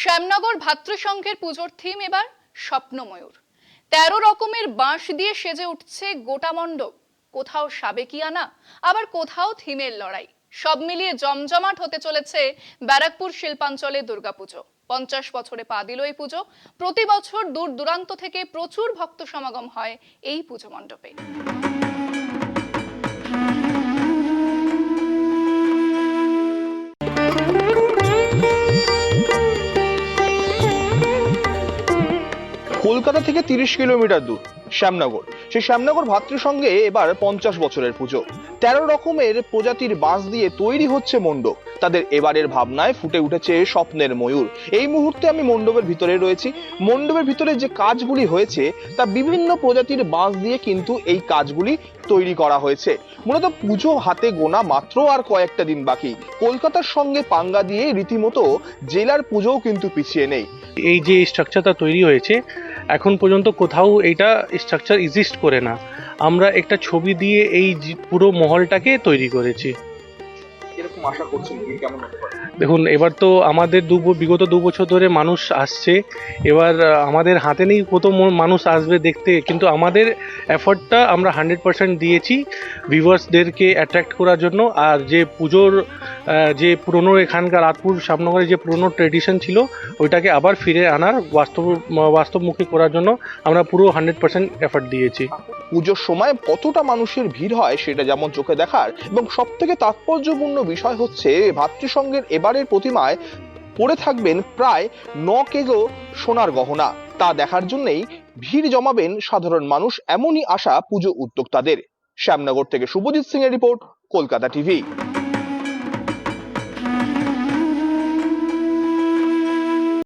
শ্যামনগর ভাতৃসংঘের পুজোর থিম এবার স্বপ্নময়ূর। তেরো রকমের বাঁশ দিয়ে সেজে উঠছে গোটা মণ্ডপ। কোথাও সাবেকিয়ানা আবার কোথাও থিমের লড়াই। সব মিলিয়ে জমজমাট হতে চলেছে ব্যারাকপুর শিল্পাঞ্চলে দুর্গাপুজো। পঞ্চাশ বছরে পা দিল এই পুজো। প্রতি বছর দূর দূরান্ত থেকে প্রচুর ভক্ত সমাগম হয় এই পুজো মণ্ডপে। কলকাতা থেকে তিরিশ কিলোমিটার দূর, শ্যামনগর। সেই শ্যামনগর ভাতৃসংঘে এবার পঞ্চাশ বছরের পুজো। তেরো রকমের প্রজাতির বাঁশ দিয়ে তৈরি হচ্ছে মণ্ডপ। তাদের এবারের ভাবনায় ফুটে উঠেছে স্বপ্নের ময়ূর। এই মুহূর্তে আমি মণ্ডপের ভিতরে রয়েছি। মণ্ডপের ভিতরে যে কাজগুলি হয়েছে, তা বিভিন্ন প্রজাতির বাঁশ দিয়ে কিন্তু এই কাজগুলি তৈরি করা হয়েছে। মূলত পুজো হাতে গোনা মাত্র আর কয়েকটা দিন বাকি। কলকাতার সঙ্গে পাঙ্গা দিয়ে রীতিমতো জেলার পুজোও কিন্তু পিছিয়ে নেই। এই যে স্ট্রাকচারটা তৈরি হয়েছে এখন পর্যন্ত কোথাও এটা স্ট্রাকচার এক্সিস্ট করে না। আমরা একটা ছবি দিয়ে এই পুরো মহলটাকে তৈরি করেছি। দেখুন এবার তো আমাদের দু বিগত দু বছর ধরে মানুষ আসছে। এবার আমাদের হাতে নেই কত মানুষ আসবে দেখতে কিন্তু আমাদের এফর্টটা আমরা হান্ড্রেড পার্সেন্ট দিয়েছি ভিউয়ার্সদেরকে অ্যাট্রাক্ট করার জন্য। আর যে পুজোর যে পুরনো এখানকার রাতপুর শ্যামনগরে যে পুরনো ট্রেডিশন ছিল, ওইটাকে আবার ফিরে আনার বাস্তব, বাস্তবমুখী করার জন্য আমরা পুরো হান্ড্রেড পার্সেন্ট এফর্ট দিয়েছি। পুজোর সময় কতটা মানুষের ভিড় হয় সেটা যেমন চোখে দেখার, এবং সব থেকে তাৎপর্যপূর্ণ বিষয় হচ্ছে ভাতৃসংঘের এবারের প্রতিমায় পড়ে থাকবেন প্রায় ন কেগো সোনার গহনা। তা দেখার জন্যই ভিড় জমাবেন সাধারণ মানুষ, এমনই আশা পুজো উদ্যোক্তাদের। শ্যামনগর থেকে শুভজিৎ সিং এর রিপোর্ট, কলকাতা টিভি।